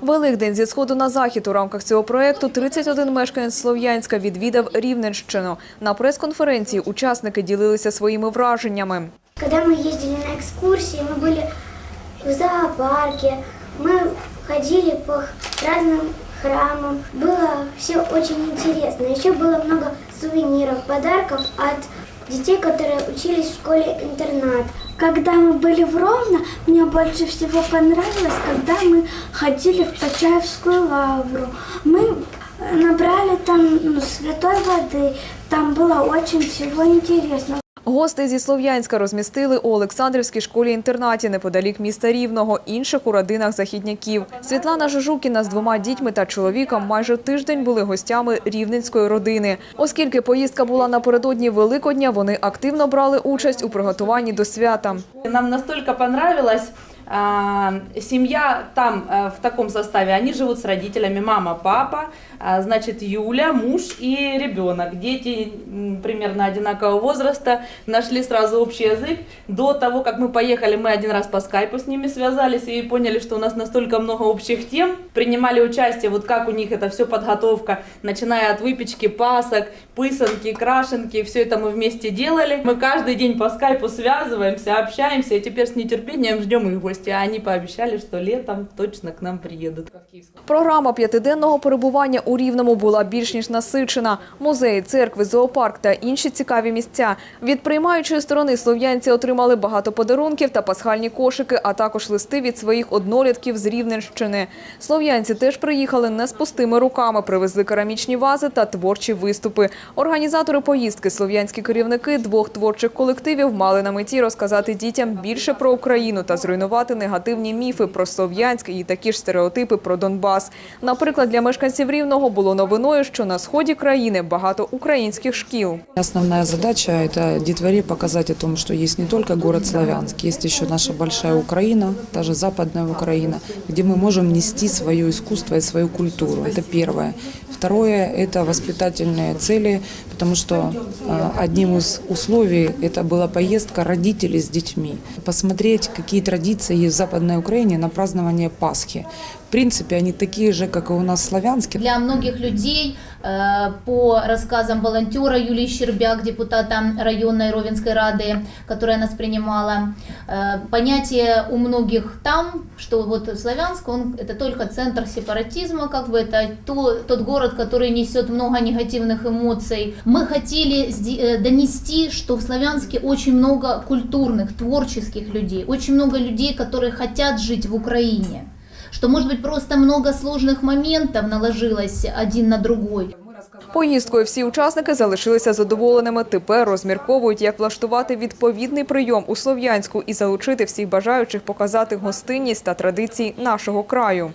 Великдень зі сходу на захід у рамках цього проекту 31 мешканець Слов'янська відвідав Рівненщину. На прес-конференції учасники ділилися своїми враженнями. Когда мы ездили на экскурсии, мы были в зоопарке, мы ходили по разным храмам. Было все очень интересно. Еще было много сувениров, подарков от детей, которые учились в школе-интернат. Когда мы были в Ровно, мне больше всего понравилось, когда мы ходили в Почаевскую лавру. Мы э, набрали там ну, святой воды, там было очень всего интересного. Гостей зі Слов'янська розмістили у Олександрівській школі-інтернаті неподалік міста Рівного, інших у родинах західняків. Світлана Жужукіна з двома дітьми та чоловіком майже тиждень були гостями рівненської родини. Оскільки поїздка була напередодні Великодня, вони активно брали участь у приготуванні до свята. Нам настолько понравилось. А, Семья там а, в таком составе, они живут с родителями, мама, папа, а, значит, Юля, муж и ребенок. Дети примерно одинакового возраста, нашли сразу общий язык. До того, как мы поехали, мы один раз по скайпу с ними связались и поняли, что у нас настолько много общих тем. Принимали участие, вот как у них это все подготовка, начиная от выпечки, пасок, пысанки, крашенки, все это мы вместе делали. Мы каждый день по скайпу связываемся, общаемся, и теперь с нетерпением ждем их в гости. А они пообещали, что летом точно к нам приедут. Програма п'ятиденного перебування у Рівному була більш ніж насичена. Музеї, церкви, зоопарк та інші цікаві місця. Від приймаючої сторони слов'янці отримали багато подарунків та пасхальні кошики, а також листи від своїх однолітків з Рівненщини. Слов'янці теж приїхали не з пустими руками, привезли керамічні вази та творчі виступи. Організатори поїздки, слов'янські керівники двох творчих колективів мали на меті розказати дітям більше про Україну та зруйнувати негативні міфи про Слов'янськ і такі ж стереотипи про Донбас. Наприклад, для мешканців Рівного було новиною, що на сході країни багато українських шкіл. Основная задача – это детворе показать о том, что есть не только город Славянск, есть еще наша большая Украина, даже западная Украина, где мы можем нести свое искусство и свою культуру. Это первое. Второе – это воспитательные цели, потому что э, одним из условий это была поездка родителей с детьми. Посмотреть, какие традиции есть в Западной Украине на празднование Пасхи. В принципе, они такие же, как и у нас в Славянске. Для многих людей, э, по рассказам волонтера Юлии Щербяк, депутата районной Ровенской Рады, которая нас принимала, э, понятие у многих там, что вот Славянск, он это только центр сепаратизма, как бы это то, тот город, который несет много негативных эмоций. Мы хотели сди- э, донести, что в Славянске очень много культурных, творческих людей, очень много людей, которые хотят жить в Украине что, может быть, просто много сложных моментов наложилось один на другой. Поїздкою всі учасники залишилися задоволеними. Тепер розмірковують, як влаштувати відповідний прийом у Слов'янську і залучити всіх бажаючих показати гостинність та традиції нашого краю.